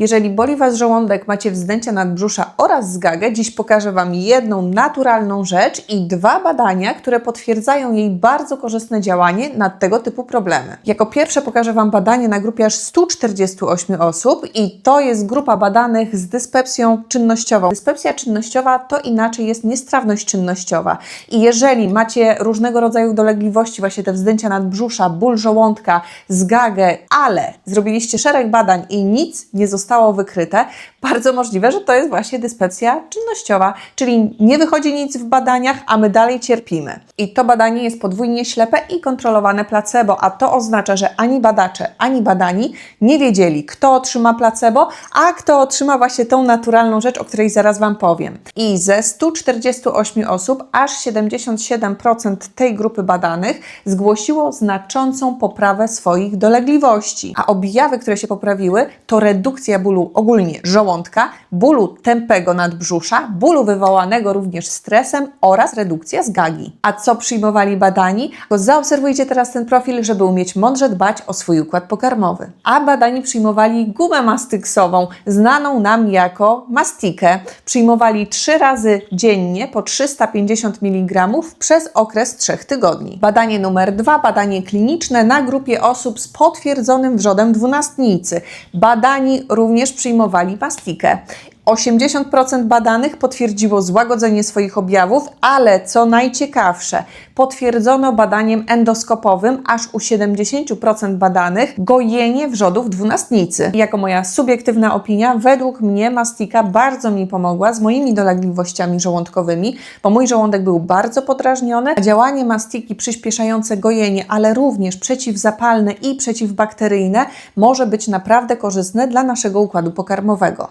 Jeżeli boli Was żołądek, macie wzdęcia nadbrzusza oraz zgagę, dziś pokażę Wam jedną naturalną rzecz i dwa badania, które potwierdzają jej bardzo korzystne działanie na tego typu problemy. Jako pierwsze pokażę Wam badanie na grupie aż 148 osób i to jest grupa badanych z dyspepsją czynnościową. Dyspepsja czynnościowa to inaczej jest niestrawność czynnościowa i jeżeli macie różnego rodzaju dolegliwości, właśnie te wzdęcia nadbrzusza, ból żołądka, zgagę, ale zrobiliście szereg badań i nic nie zostało wykryte, bardzo możliwe, że to jest właśnie dyspepsja czynnościowa, czyli nie wychodzi nic w badaniach, a my dalej cierpimy. I to badanie jest podwójnie ślepe i kontrolowane placebo, a to oznacza, że ani badacze, ani badani nie wiedzieli, kto otrzyma placebo, a kto otrzyma właśnie tą naturalną rzecz, o której zaraz Wam powiem. I ze 148 osób, aż 77% tej grupy badanych zgłosiło znaczącą poprawę swoich dolegliwości. A objawy, które się poprawiły, to redukcja bólu ogólnie żołądka, bólu tępego nadbrzusza, bólu wywołanego również stresem oraz redukcja zgagi. A co przyjmowali badani? To zaobserwujcie teraz ten profil, żeby umieć mądrze dbać o swój układ pokarmowy. A badani przyjmowali gumę mastyksową, znaną nam jako mastikę. Przyjmowali trzy razy dziennie po 350 mg przez okres 3 tygodni. Badanie numer dwa, badanie kliniczne na grupie osób z potwierdzonym wrzodem dwunastnicy. Badani również przyjmowali mastikę. 80% badanych potwierdziło złagodzenie swoich objawów, ale co najciekawsze, potwierdzono badaniem endoskopowym aż u 70% badanych gojenie wrzodów dwunastnicy. Jako moja subiektywna opinia, według mnie mastika bardzo mi pomogła z moimi dolegliwościami żołądkowymi, bo mój żołądek był bardzo podrażniony, a działanie mastiki przyspieszające gojenie, ale również przeciwzapalne i przeciwbakteryjne może być naprawdę korzystne dla naszego układu pokarmowego.